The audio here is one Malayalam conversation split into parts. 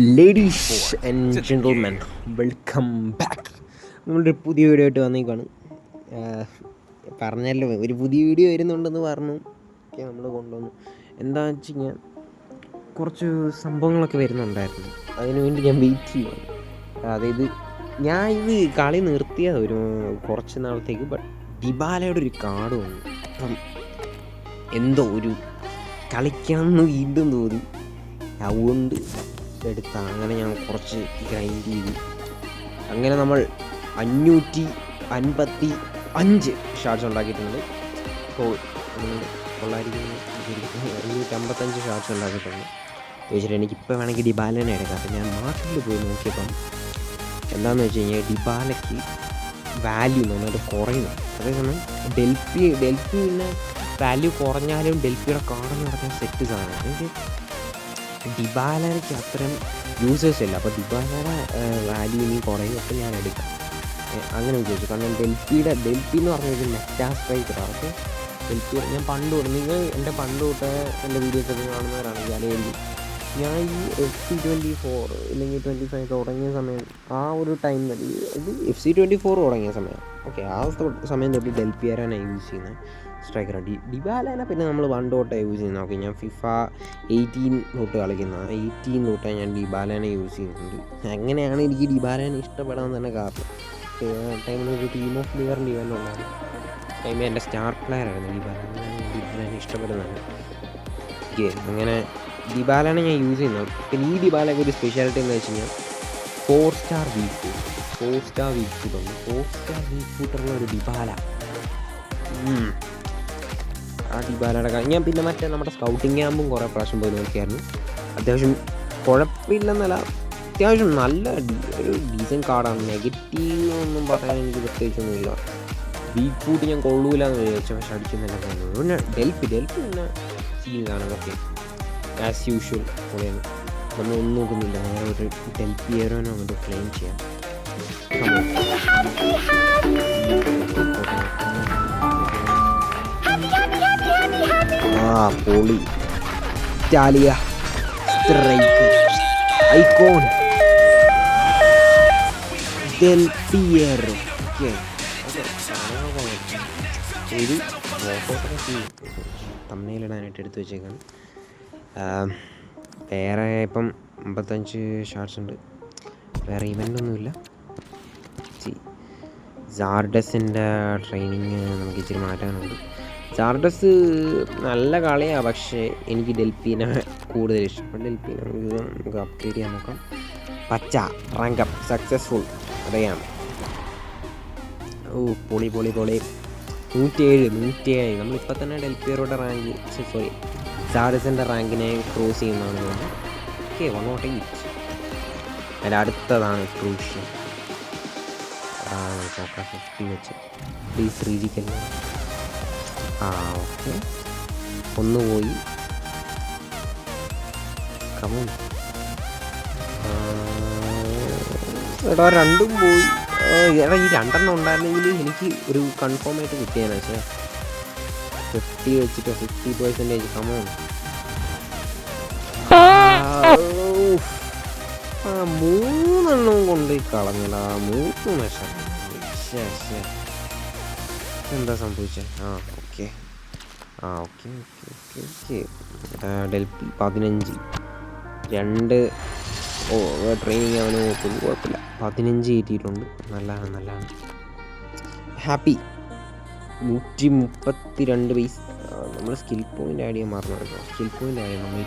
Ladies and gentlemen welcome back നമ്മളൊരു പുതിയ വീഡിയോ ആയിട്ട് വന്നേക്കാണ്. പറഞ്ഞല്ലോ ഒരു പുതിയ വീഡിയോ വരുന്നുണ്ടെന്ന് പറഞ്ഞു. ഒക്കെ നമ്മൾ കൊണ്ടുവന്നു. എന്താണെന്ന് വെച്ച് കഴിഞ്ഞാൽ കുറച്ച് സംഭവങ്ങളൊക്കെ വരുന്നുണ്ടായിരുന്നു. അതിന് വേണ്ടി ഞാൻ വെയിറ്റ് ചെയ്യുവാണ്. അതായത് ഞാൻ ഇത് കളി നിർത്തിയത് ഒരു കുറച്ച് നാളത്തേക്ക് ബട്ട് ഡിബാലയുടെ ഒരു കാർഡ് വന്നു. അപ്പം എന്തോ ഒരു കളിക്കാമെന്ന് വീണ്ടും തോന്നി. അതുകൊണ്ട് എടുത്ത അങ്ങനെ ഞാൻ കുറച്ച് ഗ്രൈൻഡ് ചെയ്തു. അങ്ങനെ നമ്മൾ അഞ്ഞൂറ്റി അൻപത്തി അഞ്ച് ഷാർട്സ് ഉണ്ടാക്കിയിട്ടുണ്ട്. അപ്പോൾ തൊള്ളായിരത്തി അഞ്ഞൂറ്റി അമ്പത്തഞ്ച് ഷാർട്സ് ഉണ്ടാക്കിയിട്ടുണ്ട്. ചോദിച്ചിട്ട് എനിക്കിപ്പോൾ വേണമെങ്കിൽ ഡിബാലനെ എടുക്കാം. അപ്പം ഞാൻ മാർക്കറ്റിൽ പോയി നോക്കിയപ്പം എന്താണെന്ന് വെച്ച് കഴിഞ്ഞാൽ ഡിബാലയ്ക്ക് വാല്യൂ നന്നായിട്ട് കുറയുന്നു. അതേസമയം ഡെൽഫി ഡെൽഫി പിന്നെ വാല്യൂ കുറഞ്ഞാലും ഡെൽഫിയുടെ കാർഡ് നടക്കുന്ന സെറ്റ് സാധനം. എനിക്ക് ഡിബാലയ്ക്ക് അത്രയും യൂസേഴ്സ് ഇല്ല. അപ്പോൾ ഡിബാലയുടെ വാല്യൂ ഇനി കുറയും അപ്പോൾ ഞാൻ എടുക്കാം. അങ്ങനെ വിചാരിച്ചു. കാരണം ഡെൽഫിയുടെ ഡെൽഫി എന്ന് പറഞ്ഞ ഒരു മെറ്റാ സ്ട്രൈക്കറാണ് അപ്പോൾ ഡെൽഫി ഞാൻ പണ്ട് നിങ്ങൾ എന്റെ പണ്ട് തൊട്ട് എന്റെ വീഡിയോസ് ഒക്കെ കാണുന്നവരാണെങ്കിൽ അല്ലെങ്കിൽ ഞാൻ ഈ എഫ് സി ട്വന്റി ഫോർ ഇല്ലെങ്കിൽ ട്വന്റി ഫൈവ് തുടങ്ങിയ സമയം ആ ഒരു ടൈം തന്നെ ഇത് എഫ് സി ട്വന്റി ഫോർ തുടങ്ങിയ സമയം. ഓക്കെ ആ സമയം തൊട്ട് ഡെൽപ്പിയാരാണ് യൂസ് ചെയ്യുന്നത്. സ്ട്രൈക്കറാണ് ഡി ഡിബാലേനെ പിന്നെ നമ്മൾ വൺ ഡോട്ടാണ് യൂസ് ചെയ്യുന്നത് ഓക്കെ ഞാൻ ഫിഫ എയ്റ്റീൻ തൊട്ട് കളിക്കുന്ന. എയ്റ്റീൻ തൊട്ടാണ് ഞാൻ ഡിബാലേനെ യൂസ് ചെയ്യുന്നുണ്ട്. അങ്ങനെയാണ് എനിക്ക് ഡിബാലേനെ ഇഷ്ടപ്പെടാൻ തന്നെ കാരണം. ടൈമിൽ ഒരു ടീം ഓഫ് ലിവറിന്റെ ഇവന്റ് ഉണ്ടായിരുന്നു ടൈമിൽ എന്റെ സ്റ്റാർ പ്ലെയർ ആയിരുന്നു ഡിബാല അങ്ങനെയാണ് ഡിബാലേനെ ഇഷ്ടപ്പെടുന്നത്. ഓക്കെ അങ്ങനെ ഡിബാലാണ് ഞാൻ യൂസ് ചെയ്യുന്നത് പിന്നെ ഈ ഡിബാലൊക്കെ ഒരു സ്പെഷ്യാലിറ്റി എന്ന് വെച്ച് കഴിഞ്ഞാൽ four star week food four star week food four star week ഫുഡുള്ള ഒരു ഡിബാല. ആ ഡിബാലയുടെ ഞാൻ പിന്നെ മറ്റേ നമ്മുടെ സ്കൗട്ടിങ് ക്യാമ്പും കുറേ പ്രാവശ്യം പോയി നോക്കിയായിരുന്നു. അത്യാവശ്യം കുഴപ്പമില്ലെന്നല്ല അത്യാവശ്യം നല്ല ഒരു ഡീസന്റ് കാർഡാണ് നെഗറ്റീവ് ഒന്നും പറയാൻ എനിക്ക് പ്രത്യേകിച്ചൊന്നുമില്ല. വീക്ക് ഫൂട്ട് ഞാൻ കൊള്ളൂല എന്ന് വിചാരിച്ചു പക്ഷെ അടിക്കുന്നില്ല. പിന്നെ ഡെൽഫി ഡെൽഫി പിന്നെ സീനാണ് ഓക്കെ ആസ് യൂഷ്വൽ പൊളിയാണ് നമ്മൾ ഒന്നും നോക്കുന്നില്ല. നേരെ ഒരു ഡെൽഫി ഏറോനോ അങ്ങോട്ട് ക്ലെയിം ചെയ്യാം ആ പൊളി. Italia. Strike icon Del Piero ഒരു തമ്മയിലിടാനായിട്ട് എടുത്തു വെച്ചേക്കാണ് വേറെ ഇപ്പം അമ്പത്തഞ്ച് ഷാർട്സ് ഉണ്ട്. വേറെ ഇവന്റ് ഒന്നുമില്ല. ജാർഡസിന്റെ ട്രെയിനിങ് നമുക്ക് ഇച്ചിരി മാറ്റാനുണ്ട്. ജാർഡസ് നല്ല കളിയാണ് പക്ഷേ എനിക്ക് ഡെൽഫീനെ കൂടുതൽ ഇഷ്ടം. ഡെൽഫീനെ നമുക്ക് അപ്ഡേറ്റ് ചെയ്യാൻ നോക്കാം. പച്ച റാങ്ക് അപ്പ് സക്സസ്ഫുൾ അതെയാണ്. ഓ പൊളി പൊളി പൊളി. നൂറ്റിയേഴ് നൂറ്റിയേഴ്. നമ്മളിപ്പോൾ തന്നെ ഡെൽഫിയറുടെ റാങ്ക് സോറി ജാർഡസിന്റെ റാങ്കിനെ ക്രോസ് ചെയ്യുന്നതാണ് തോന്നുന്നത് ഓക്കെ വൺ നോട്ട് എയ്റ്റ് അതിന്റെ അടുത്തതാണ് ക്രൂഷ്യൻ ഫിഫ്റ്റി വെച്ച്. പ്ലീസ് റീജിക്കല്ല ആ ഓക്കെ. ഒന്ന് പോയി. കമോൺ എടാ രണ്ടും പോയി. എടാ ഈ രണ്ടെണ്ണം ഉണ്ടായിരുന്നെങ്കിൽ എനിക്ക് ഒരു കൺഫേം ആയിട്ട് കിട്ടിയാണ് പക്ഷേ ഫിഫ്റ്റി വെച്ചിട്ട് ഫിഫ്റ്റി പെർസെന്റേജ് കമോൺ ആ മൂന്നെണ്ണം കൊണ്ട് കളഞ്ഞടാ മൂന്ന് മെഷർ ശ്ശേ, ശ്ശേ. എന്താ സംഭവിച്ചത് ആ ഓക്കെ. ആ okay okay okay okay. Delhi പതിനഞ്ച്. രണ്ട് ഓ ട്രെയിനിങ് അവന് നോക്കുന്നു കുഴപ്പമില്ല. പതിനഞ്ച് കയറ്റിയിട്ടുണ്ട് നല്ലതാണ് നല്ലതാണ്. ഹാപ്പി നൂറ്റി മുപ്പത്തി രണ്ട് പൈസ നമ്മൾ സ്കിൽ പോയിന്റ് ആഡ് ചെയ്യാൻ മറന്നു കേട്ടോ സ്കിൽ പോയിന്റ് ആഡ് ചെയ്യണം നമ്മൾ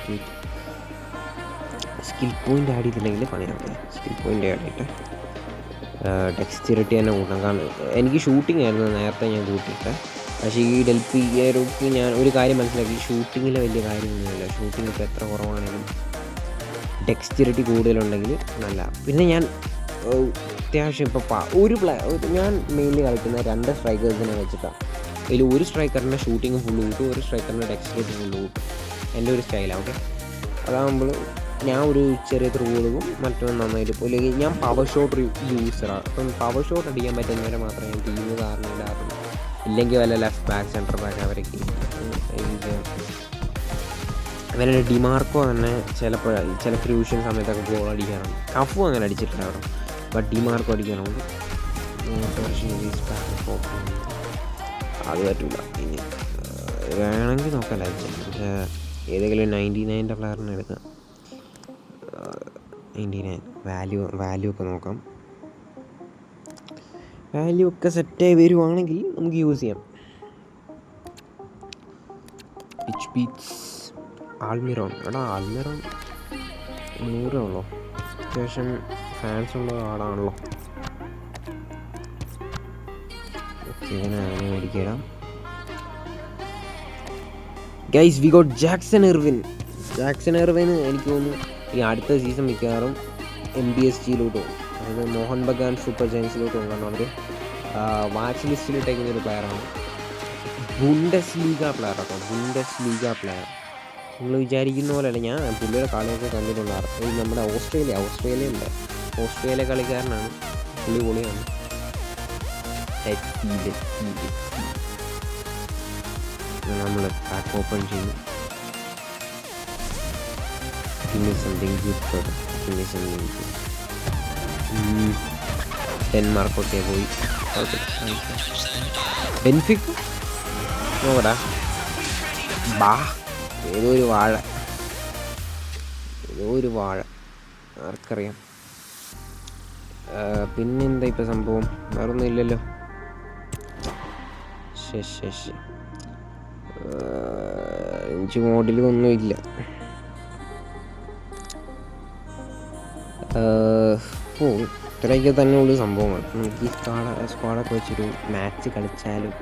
സ്കിൽ പോയിന്റ് ആഡ് ചെയ്തിട്ടുണ്ടെങ്കിൽ പണിയാണ് സ്കിൽ പോയിന്റ് ആഡ് ചെയ്തിട്ട് ടെക്സ്റ്റിറിറ്റി തന്നെ കൂട്ടണം എനിക്ക് ഷൂട്ടിംഗ് ആയിരുന്നു നേരത്തെ ഞാൻ കൂട്ടിയിട്ട്. പക്ഷേ ഈ ഡെൽപ്പി ഏറോക്ക് ഞാൻ ഒരു കാര്യം മനസ്സിലാക്കി. ഷൂട്ടിങ്ങിൽ വലിയ കാര്യമൊന്നുമില്ല. ഷൂട്ടിംഗ് ഇപ്പോൾ എത്ര കുറവാണെങ്കിലും ഡെക്സ്റ്റിറിറ്റി കൂടുതലുണ്ടെങ്കിൽ നല്ല പിന്നെ ഞാൻ അത്യാവശ്യം ഇപ്പോൾ ഒരു പ്ലേ ഞാൻ മെയിൻലി കളിക്കുന്ന രണ്ട് സ്ട്രൈക്കേഴ്സിനെ വെച്ചിട്ടാണ് അതിൽ ഒരു സ്ട്രൈക്കറിന്റെ ഷൂട്ടിങ് ഫുള്ള് കൂട്ടും ഒരു സ്ട്രൈക്കറിന്റെ ഡെക്സ്റ്റിറിറ്റി ഫുള്ള് കൂട്ടും. എന്റെ ഒരു സ്റ്റൈലാണ് ഓക്കെ അതാകുമ്പോൾ ഞാൻ ഒരു ചെറിയ ത്രൂ കൊടുക്കും മറ്റൊന്ന് നന്നായിട്ട് അല്ലെങ്കിൽ ഞാൻ പവർ ഷോട്ട് യൂസറാണ് അപ്പം പവർ ഷോട്ട് അടിക്കാൻ പറ്റുന്നവരെ മാത്രമേ ഞാൻ ടീം കാരണം ഇടാറുള്ളൂ. ഇല്ലെങ്കിൽ വല്ല ലെഫ്റ്റ് ബാക്ക് സെന്റർ ബാക്ക് അവരൊക്കെ യൂസ് ചെയ്യാം ഡിമാർക്കോ തന്നെ ചിലപ്പോൾ ചില ക്രൂഷ്യൽ സമയത്തൊക്കെ ഗോൾ അടിക്കാറുണ്ട്. കഫു അങ്ങനെ അടിച്ചിട്ടില്ല അവിടെ ബട്ട് ഡിമാർക്കോ അടിക്കാറുണ്ട് അത് പറ്റില്ല ഇനി വേണമെങ്കിൽ നോക്കാം പക്ഷേ ഏതെങ്കിലും നയന്റി നയന്റെ പ്ലെയറിനെ എടുക്കാം. നയൻ വാല്യൂ വാല്യൂ ഒക്കെ നോക്കാം. വാല്യൂ ഒക്കെ സെറ്റ് ആയി വരുവാണെങ്കിൽ നമുക്ക് യൂസ് ചെയ്യാം. പിച്ച് ബീറ്റ്സ് ആൾമിറോൺ എടാ ആൾമിറോൺ നൂറേ ഉള്ളോ അത്യാവശ്യം ഫാൻസ് ഉള്ള ആളാണല്ലോ. ഓക്കെ അങ്ങനെ മേടിക്കാം guys we got Jackson Erwin Jackson എർവിന് എനിക്ക് തോന്നുന്നു ഈ അടുത്ത സീസൺ മിക്കവാറും എം ബി എസ് ജിയിലോട്ട് പോകും. അതായത് മോഹൻ ബഗാൻ സൂപ്പർ ജയൻസിലോട്ട് പോകും. കാരണം അവർ വാച്ച് ലിസ്റ്റിൽ ഇട്ടേക്കുന്ന ഒരു പ്ലെയറാണ് ബുണ്ടസ് ലീഗ പ്ലെയർ കേട്ടോ ബുണ്ടസ് ലീഗ പ്ലെയർ നിങ്ങൾ വിചാരിക്കുന്ന പോലെയല്ല ഞാൻ പുള്ളിയുടെ കളിയൊക്കെ കണ്ടിട്ടുണ്ടായിരുന്നു ഈ നമ്മുടെ ഓസ്ട്രേലിയ ഓസ്ട്രേലിയ ഉണ്ട്. ഓസ്ട്രേലിയ കളിക്കാരനാണ് പുള്ളി പൊളിയാണ്. നമ്മൾ ഓപ്പൺ ചെയ്യുന്നു. Give me something good, brother. Give me something good. ഡെൻമാർക്കൊക്കെ പോയി ബെൻഫിക് നോക്കടാ ബാ ഏതോ ഒരു വാഴ ഏതോ ഒരു വാഴ ആർക്കറിയാം പിന്നെന്താ ഇപ്പം സംഭവം വേറൊന്നും ഇല്ലല്ലോ ശരി ശരി എനിക്ക് മോഡലും ഒന്നുമില്ല ഓ ഇത്രയൊക്കെ തന്നെ ഉള്ളൊരു സംഭവമാണ്. നമുക്ക് ഈ സ്ക്വാഡ് സ്ക്വാഡൊക്കെ വെച്ചൊരു മാച്ച് കളിച്ചാലും.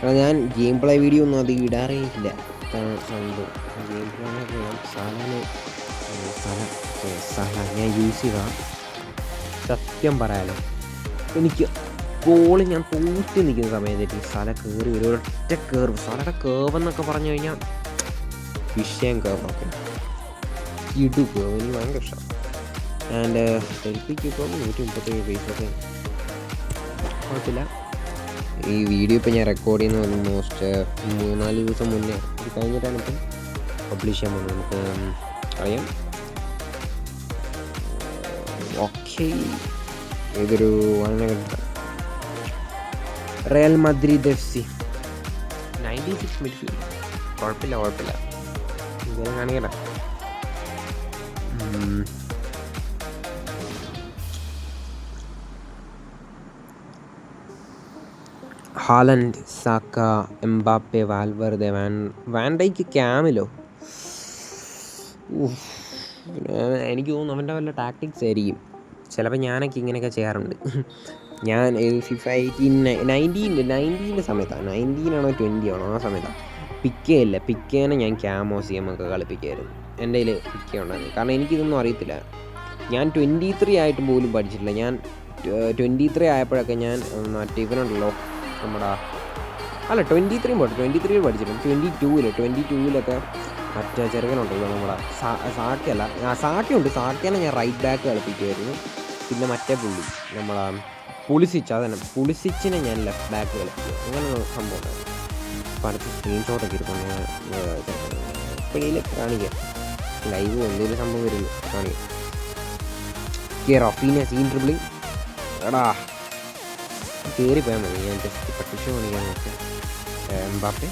എടാ ഞാൻ ഗെയിം പ്ലേ വീഡിയോ ഒന്നും അത് ഇടാറേ ഇല്ല സംഭവം. ഗെയിം പ്ലേ സാധാരണ സല സല ഞാൻ യൂസ് ചെയ്ത സത്യം പറയാലോ എനിക്ക് ഗോൾ ഞാൻ തൂറ്റി നിൽക്കുന്ന സമയത്ത് സ്ഥലം കയറി വരും. ഒരൊറ്റ കയറും സ്ഥലയുടെ കേവ് എന്നൊക്കെ പറഞ്ഞു കഴിഞ്ഞാൽ വിഷയം കേവ് ഇടു കേവ് എനിക്ക് ഭയങ്കര ഇഷ്ടം. ആൻഡ് സെൽഫിക്ക് ഇപ്പം നൂറ്റി മുപ്പത്തേഴ് പൈസയൊക്കെ കുഴപ്പമില്ല. ഈ വീഡിയോ ഇപ്പം ഞാൻ റെക്കോർഡ് ചെയ്യുന്ന ഓൾമോസ്റ്റ് മൂന്നാൽ ദിവസം മുന്നേ. ഇത് കഴിഞ്ഞിട്ടാണ് ഇപ്പം പബ്ലിഷ് ചെയ്യാൻ പോകുന്നത്. നമുക്ക് അറിയാം. ഓക്കെ ഇതൊരു വളരെ Real Madrid F C ninety six midfield കുഴപ്പമില്ല. കുഴപ്പമില്ല ഇതെല്ലാം കാണിക്കട്ടെ Haaland Saka Mbappe Valverde van Van Dijk Camilo. എനിക്ക് തോന്നുന്നു അവന്റെ വല്ല ടാക്ടിക്സ് ആയിരിക്കും. ചിലപ്പോൾ ഞാനൊക്കെ ഇങ്ങനെയൊക്കെ ചെയ്യാറുണ്ട്. ഞാൻ ഫിഫ എയ്റ്റീൻ നയന്റീൻ നയന്റീന്റെ സമയത്താണ് നയന്റീനാണോ ട്വന്റി ആണോ ആ സമയത്താണ് പിക്കേ ഇല്ല. പിക്കേനെ ഞാൻ ക്യാമോ സി എം ഒക്കെ കളിപ്പിക്കായിരുന്നു എന്റെ കയ്യിൽ പിക്കേ ഉണ്ടായിരുന്നു. കാരണം എനിക്കിതൊന്നും അറിയത്തില്ല. ഞാൻ ട്വന്റി ത്രീ ആയിട്ട് പോലും പഠിച്ചിട്ടില്ല. ഞാൻ ട്വന്റി ത്രീ ആയപ്പോഴൊക്കെ ഞാൻ മറ്റേ ഇവനുണ്ടല്ലോ നമ്മുടെ അല്ല ട്വന്റി ത്രീ പോട്ടെ ട്വന്റി ത്രീ പഠിച്ചിട്ടുണ്ട് ട്വന്റി ടൂവിൽ ട്വന്റി ടൂവിലൊക്കെ മറ്റേ ചെറുക്കനുണ്ടല്ലോ നമ്മുടെ സാ- സാക്കയല്ല ആ സാക്കയുണ്ട് സാക്കിയാണ് ഞാൻ റൈറ്റ് ബാക്ക് കളിപ്പിക്കുമായിരുന്നു പിന്നെ മറ്റേ പുള്ളി നമ്മളെ പുളിസിച്ച് അതന്നെ പുളിസിച്ചിനെ ഞാൻ ലെഫ്റ്റ് ബാക്ക് കളിപ്പിക്കും. അങ്ങനെ സംഭവം പഠിച്ച് സ്ക്രീൻഷോട്ടൊക്കെ ഇരിക്കും ഞാൻ എപ്പോഴേലും കാണിക്കാം. ലൈവ് എന്തെങ്കിലും സംഭവം വരുന്നു. കാണിക്കാം. റഫീനെ സീൻ ട്രിബിളിങ് എടാ കയറി പോയാൽ മതി. ഞാൻ ജസ്റ്റ് പട്ടിച്ച് പണിക്കാൻ നോക്കാം. എംബാപ്പെ.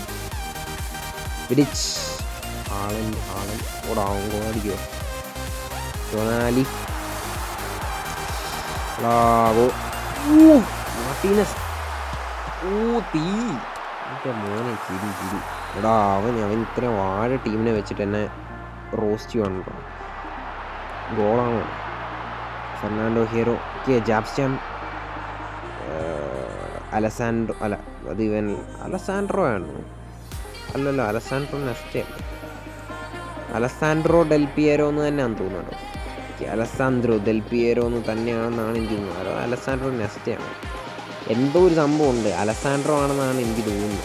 വിഡിച്ച് ആളൻ ആളൻ. ഓടാ അടിക്കുമോ ലാവോ ബ്രാവോ മാർട്ടീനസ്. ഓ തീ. എന്റെ മോനെ ചിരി ചിരി. എടാ അവൻ അവൻ ഇത്ര വാഴ ടീമിനെ വെച്ചിട്ട് എന്നെ റോസ്റ്റ് ചെയ്യുവാണ് ഗോളാണോ. ഫെർണാണ്ടോ ഹീറോ ഓക്കെ ജാബ്സ്റ്റാൻ അലസാൻഡ്രോ അല്ല അത് ഇവൻ അലസാൻഡ്രോ ആണ് അല്ലല്ലോ അലസാൻഡ്രോ നെസ്റ്റേ അലസാൻഡ്രോ ഡെൽപിയേരോ എന്ന് തന്നെയാണ് തോന്നുന്നത് അലസാൻഡ്രോ ഡെൽപിയേരോ എന്ന് തന്നെയാണെന്നാണ് എനിക്ക് തോന്നുന്നത്. അലസാൻഡ്രോ നെസ്റ്റയാണ്? എന്തോ ഒരു സംഭവം ഉണ്ട് അലസാൻഡ്രോ ആണെന്നാണ് എനിക്ക് തോന്നുന്നത്.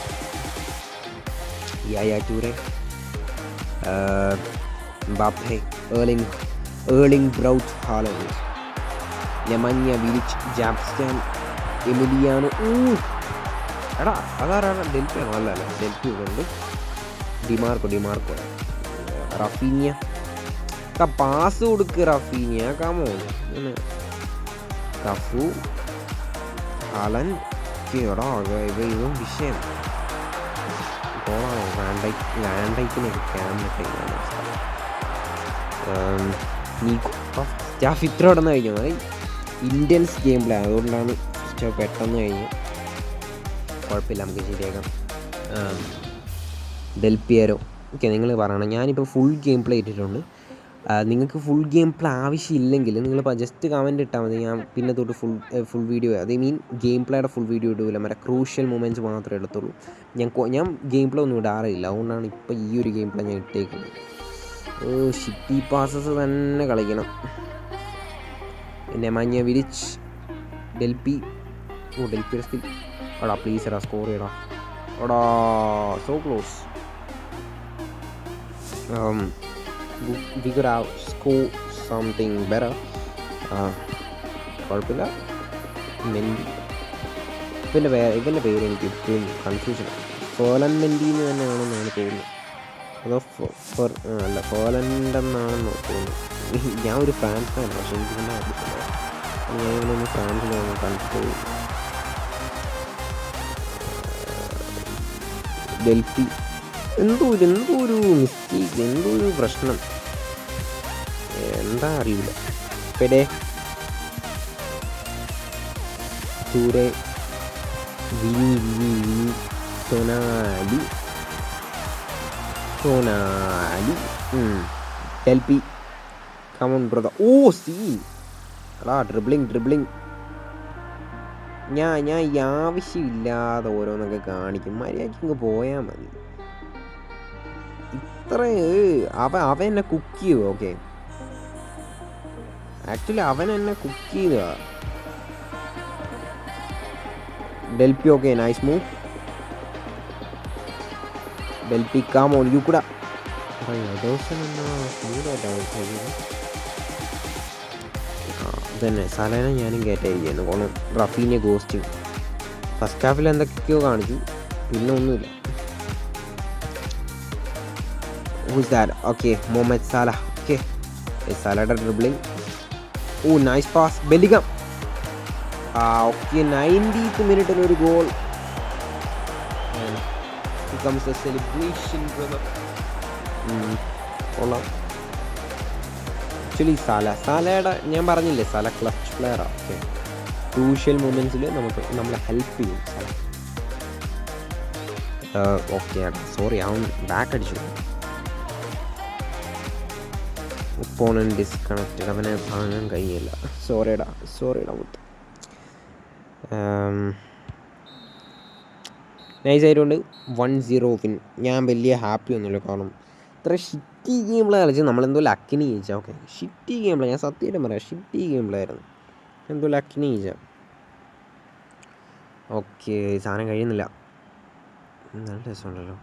Yaya Toure Mbappe Erling Erling Braut Haaland യമന്യ വിരിച്ച് ജാബ്സ്റ്റാൻ എമിലിയാനോ ഊ. എടാ അതാരാണ്? ഡെൽപ്പിയാണോ അല്ല അല്ല ഡെൽപ്പി ഉണ്ട് ഡിമാർക്കോ ഡിമാർക്കോ. റഫീനിയ. പാസ് കൊടുക്ക് റഫീനിയ. കാമോ കഫു. അലൻ. എടാ ഇവ ഇതും വിഷയം. ഗോളാണോ വാൻഡൈക്ക് വാൻഡൈക്കിനെ എടുക്കാൻ പറ്റില്ല നീക്കോ സ്റ്റാഫ് ഇത്ര ഇടന്ന് കഴിഞ്ഞു അത് ഇന്ത്യൻസ് ഗെയിം പ്ലേ. അതുകൊണ്ടാണ് സ്റ്റാഫ് പെട്ടെന്ന് കഴിഞ്ഞു. കുഴപ്പമില്ല നമുക്ക് ശരിയാക്കാം. ഡെൽപിയരോ ഓക്കെ നിങ്ങൾ പറയണം. ഞാനിപ്പോൾ ഫുൾ ഗെയിം പ്ലേ ഇട്ടിട്ടുണ്ട് നിങ്ങൾക്ക് ഫുൾ ഗെയിം പ്ലേ ആവശ്യമില്ലെങ്കിൽ നിങ്ങൾ ജസ്റ്റ് കമന്റ് ഇട്ടാൽ മതി. ഞാൻ പിന്നെ തൊട്ട് ഫുൾ ഫുൾ വീഡിയോ അത് മീൻ ഗെയിം പ്ലേയുടെ ഫുൾ വീഡിയോ ഇടില്ല മറ്റേ ക്രൂഷ്യൽ മൊമെന്റ്സ് മാത്രമേ എടുത്തുള്ളൂ ഞാൻ ഞാൻ ഗെയിം പ്ലേ ഒന്നും ഇടാറില്ല. അതുകൊണ്ടാണ് ഇപ്പോൾ ഈ ഒരു ഗെയിം പ്ലേ ഞാൻ ഇട്ടേക്കുന്നത്. ഓ ഷിറ്റി പാസസ് തന്നെ കളിക്കണം. പിന്നെ മഞ്ഞ വിരിച്ച്. ഡെൽപി ഓ ഡെൽപിയുടെ സ്കിൽ എടാ പ്ലീസ് എടാ സ്കോർ ചെയ്യടാ. എടാ സോ ക്ലോസ് സ്കോ സംതിങ് ബെറർ കുഴപ്പമില്ല. മെൻഡി ഇവന്റെ പേര് ഇവന്റെ പേര് എനിക്ക് ഇപ്പോഴും കൺഫ്യൂഷൻ ഫോലൻ മെൻഡി എന്ന് തന്നെയാണെന്നാണ് തോന്നുന്നത് അതോ ഫോർ അല്ല ഫോലന്റെന്നാണെന്ന് തോന്നുന്നു. ഞാൻ ഒരു ഫ്രാൻസ് ആണ് പക്ഷേ എനിക്ക് തന്നെ ഞാൻ ഇവനൊന്ന് ഫ്രാൻസിലാണ് കണ്ടിട്ട് ഡൽഹി. എന്തോ എന്തോ ഒരു മിസ്റ്റേക്ക് എന്തോ ഒരു പ്രശ്നം. എന്താ അറിയില്ല. പെടെ ചൂടെ Sonali. Sonali. Delhi. Come on brother oh see. എടാ ഡ്രിബ്ലിങ് ഡ്രിബ്ലിങ് ഞാൻ ഞാൻ ഈ ആവശ്യമില്ലാതെ ഓരോന്നൊക്കെ കാണിക്കും. മര്യാദയ്ക്ക് ഇങ്ങ് പോയാൽ മതി. ഇത്ര അവ അവൻ എന്നെ കുക്ക് ചെയ്തു? ഓക്കെ ആക്ച്വലി അവൻ എന്നെ കുക്ക് ചെയ്ത ഡെൽപി ഓക്കെ നൈസ് മൂവ് ഡെൽപി കാമോൺ യു കൂടെ തന്നെ. സലേന ഞാനും കയറ്റായിരിക്കുന്നു കാരണം റഫീനെ ഗോസ്റ്റ് ഫസ്റ്റ് ഹാഫിൽ എന്തൊക്കെയോ കാണിച്ചു. പിന്നെ ഒന്നുമില്ല. Okay that? Okay, okay. സാലയുടെ dribbling oh nice pass ബെലികം ആ ഓക്കെ നയന്റീത്ത് മിനിറ്റിൽ ഒരു ഗോൾ brother. കൊള്ളാം. ആക്ച്വലി സാല സാലയുടെ ഞാൻ പറഞ്ഞില്ലേ സാല ക്ലച്ച് പ്ലെയറാണ് ഓക്കെ ക്രൂഷ്യൽ മൂമെന്റ്സിൽ നമുക്ക് നമ്മളെ ഹെൽപ്പ് ചെയ്യും സല. ഓക്കെ സോറി അവൻ ബാക്ക് അടിച്ചു. ഫോണിന് ഡിസ്കണക്റ്റഡ് അവനെ വാങ്ങാൻ കഴിയില്ല. സോറിയടാ സോറിയടാ മുത്ത്. നൈസ് ആയതുകൊണ്ട് വൺ സീറോ വിൻ ഞാൻ വലിയ ഹാപ്പി ഒന്നുമില്ല. കാരണം ഇത്ര ഷിറ്റി ഗെയിമിൽ കളിച്ച് നമ്മളെന്തോ ലക്കിന് ജയിച്ചാൽ ഓക്കെ ഷിറ്റി ഗെയിം പ്ലേ ഞാൻ സത്യമായിട്ടും പറയാം. ഷിറ്റി ഗെയിം പ്ലേ ആയിരുന്നു. എന്തോ ലക്കിന് ജയിച്ചാൽ ഓക്കെ സാധനം കഴിയുന്നില്ല. നല്ല രസമുണ്ടല്ലോ.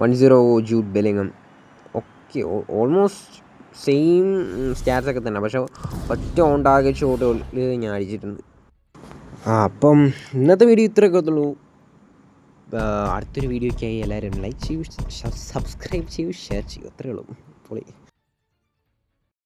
One zero Jude Bellingham okay almost same stats ഒക്കെ തന്നെ. പക്ഷെ ഒറ്റ ടാർഗറ്റ് ഷോട്ടുകളിൽ ഞാൻ അടിച്ചിട്ടുണ്ട്. ആ അപ്പം ഇന്നത്തെ വീഡിയോ ഇത്രയൊക്കെ എത്തുള്ളൂ അടുത്തൊരു വീഡിയോയ്ക്കായി എല്ലാവരും ലൈക്ക് ചെയ്യൂ സബ്സ്ക്രൈബ് ചെയ്യൂ ഷെയർ ചെയ്യൂ. അത്രയേ ഉള്ളൂ. പൊളി.